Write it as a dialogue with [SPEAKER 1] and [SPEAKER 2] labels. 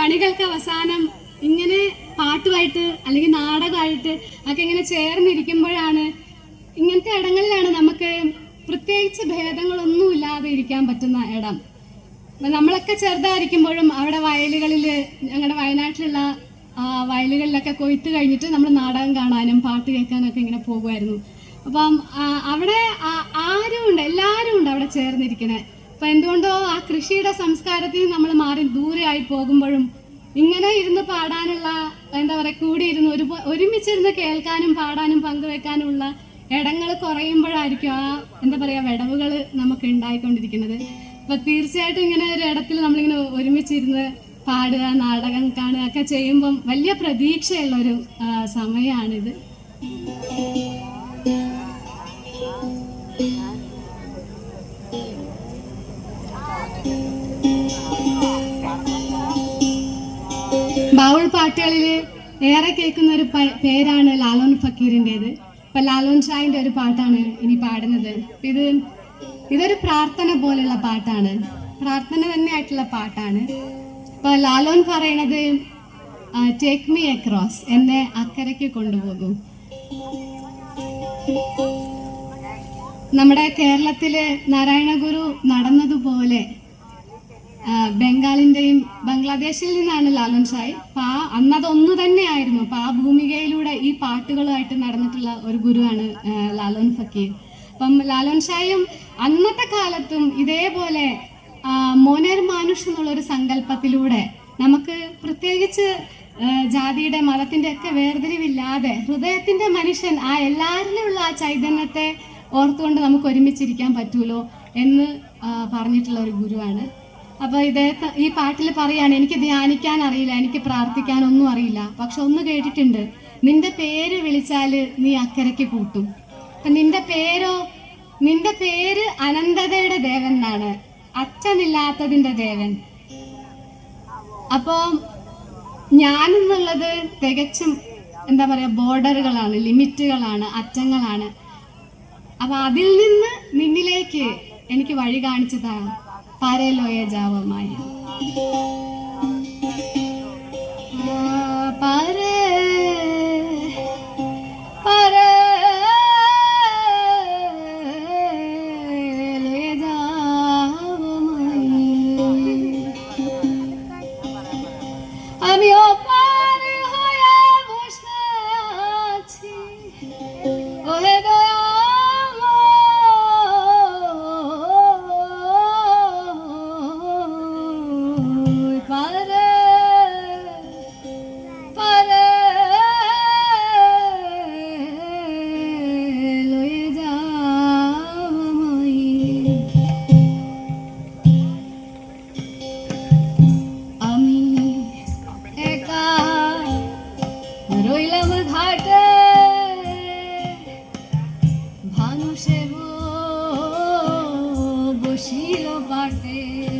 [SPEAKER 1] പണികൾക്ക് അവസാനം ഇങ്ങനെ പാട്ടുമായിട്ട് അല്ലെങ്കിൽ നാടകമായിട്ട് ഒക്കെ ഇങ്ങനെ ചേർന്നിരിക്കുമ്പോഴാണ് ഇങ്ങനത്തെ ഇടങ്ങളിലാണ് നമുക്ക് പ്രത്യേകിച്ച് ഭേദങ്ങളൊന്നുമില്ലാതെ ഇരിക്കാൻ പറ്റുന്ന ഇടം. നമ്മളൊക്കെ ചെറുതായിരിക്കുമ്പോഴും അവിടെ വയലുകളിൽ ഞങ്ങളുടെ വയനാട്ടിലുള്ള വയലുകളിലൊക്കെ കൊയ്ത്ത് കഴിഞ്ഞിട്ട് നമ്മൾ നാടകം കാണാനും പാട്ട് കേൾക്കാനൊക്കെ ഇങ്ങനെ പോകുമായിരുന്നു. അപ്പം അവിടെ ആരും ഉണ്ട് എല്ലാവരും ഉണ്ട് അവിടെ ചേർന്നിരിക്കണേ. അപ്പം എന്തുകൊണ്ടോ ആ കൃഷിയുടെ സംസ്കാരത്തിൽ നമ്മൾ മാറി ദൂരെയായി പോകുമ്പോഴും ഇങ്ങനെ ഇരുന്ന് പാടാനുള്ള എന്താ പറയുക കൂടിയിരുന്ന് ഒരു ഒരുമിച്ചിരുന്ന് കേൾക്കാനും പാടാനും പങ്കുവെക്കാനുമുള്ള ഇടങ്ങൾ കുറയുമ്പോഴായിരിക്കും ആ എന്താ പറയുക വിടവുകൾ നമുക്ക് ഉണ്ടായിക്കൊണ്ടിരിക്കുന്നത്. അപ്പൊ തീർച്ചയായിട്ടും ഇങ്ങനെ ഒരു ഇടത്തിൽ നമ്മളിങ്ങനെ ഒരുമിച്ചിരുന്ന് പാടുക നാടകം കാണുക ഒക്കെ ചെയ്യുമ്പം വലിയ പ്രതീക്ഷയുള്ള ഒരു Thank സമയമാണിത് ബാവുൾ പാട്ടുകളിൽ ഏറെ കേൾക്കുന്ന ഒരു പേരാണ് ലാലോൻ ഫക്കീറിന്റെത് ഇപ്പം ലാലോൻ ഷായിന്റെ ഒരു പാട്ടാണ് ഇനി പാടുന്നത്. ഇത് ഇതൊരു പ്രാർത്ഥന പോലെയുള്ള പാട്ടാണ്. പ്രാർത്ഥന തന്നെ ആയിട്ടുള്ള പാട്ടാണ്. ഇപ്പം ലാലോൻ പറയണത് ടേക്ക് മീ അക്രോസ് എന്നെ അക്കരയ്ക്ക് കൊണ്ടുപോകും. നമ്മുടെ കേരളത്തിലെ നാരായണഗുരു നടന്നതുപോലെ ആ, ബംഗാളിന്റെയും ബംഗ്ലാദേശിൽ നിന്നാണ് ലാലൻ ഷായ് അപ്പൊ ആ അന്നത് തന്നെയായിരുന്നു. അപ്പൊ ആ ഭൂമികയിലൂടെ ഈ പാട്ടുകളുമായിട്ട് നടന്നിട്ടുള്ള ഒരു ഗുരുവാണ് ലാലൻ ഫക്കീർ. അപ്പം ലാലോൻ ഷായും അന്നത്തെ കാലത്തും ഇതേപോലെ മോനർ മാനുഷ് എന്നുള്ള ഒരു സങ്കല്പത്തിലൂടെ നമുക്ക് പ്രത്യേകിച്ച് ജാതിയുടെ മതത്തിന്റെ ഒക്കെ വേർതിരിവില്ലാതെ ഹൃദയത്തിന്റെ മനുഷ്യൻ ആ എല്ലാവരിലുള്ള ആ ചൈതന്യത്തെ ഓർത്തുകൊണ്ട് നമുക്ക് ഒരുമിച്ചിരിക്കാൻ പറ്റുമല്ലോ എന്ന് പറഞ്ഞിട്ടുള്ള ഒരു ഗുരുവാണ് അപ്പൊ ഇദ്ദേഹത്തെ ഈ പാട്ടിൽ പറയാണ് എനിക്ക് ധ്യാനിക്കാൻ അറിയില്ല എനിക്ക് പ്രാർത്ഥിക്കാൻ ഒന്നും അറിയില്ല. പക്ഷെ ഒന്ന് കേട്ടിട്ടുണ്ട് നിന്റെ പേര് വിളിച്ചാൽ നീ അക്കരയ്ക്ക് കൂട്ടും. അപ്പൊ നിന്റെ പേരോ നിന്റെ പേര് അനന്തതയുടെ ദേവൻ എന്നാണ്. അച്ഛനില്ലാത്തതിന്റെ ദേവൻ. അപ്പോ ഞാനെന്നുള്ളത് തികച്ചും എന്താ പറയാ ബോർഡറുകളാണ് ലിമിറ്റുകളാണ് അറ്റങ്ങളാണ്. അപ്പൊ അതിൽ നിന്ന് നിന്നിലേക്ക് എനിക്ക് വഴി তারে লয়ে যাও মায়া পারে আমি অপ I see.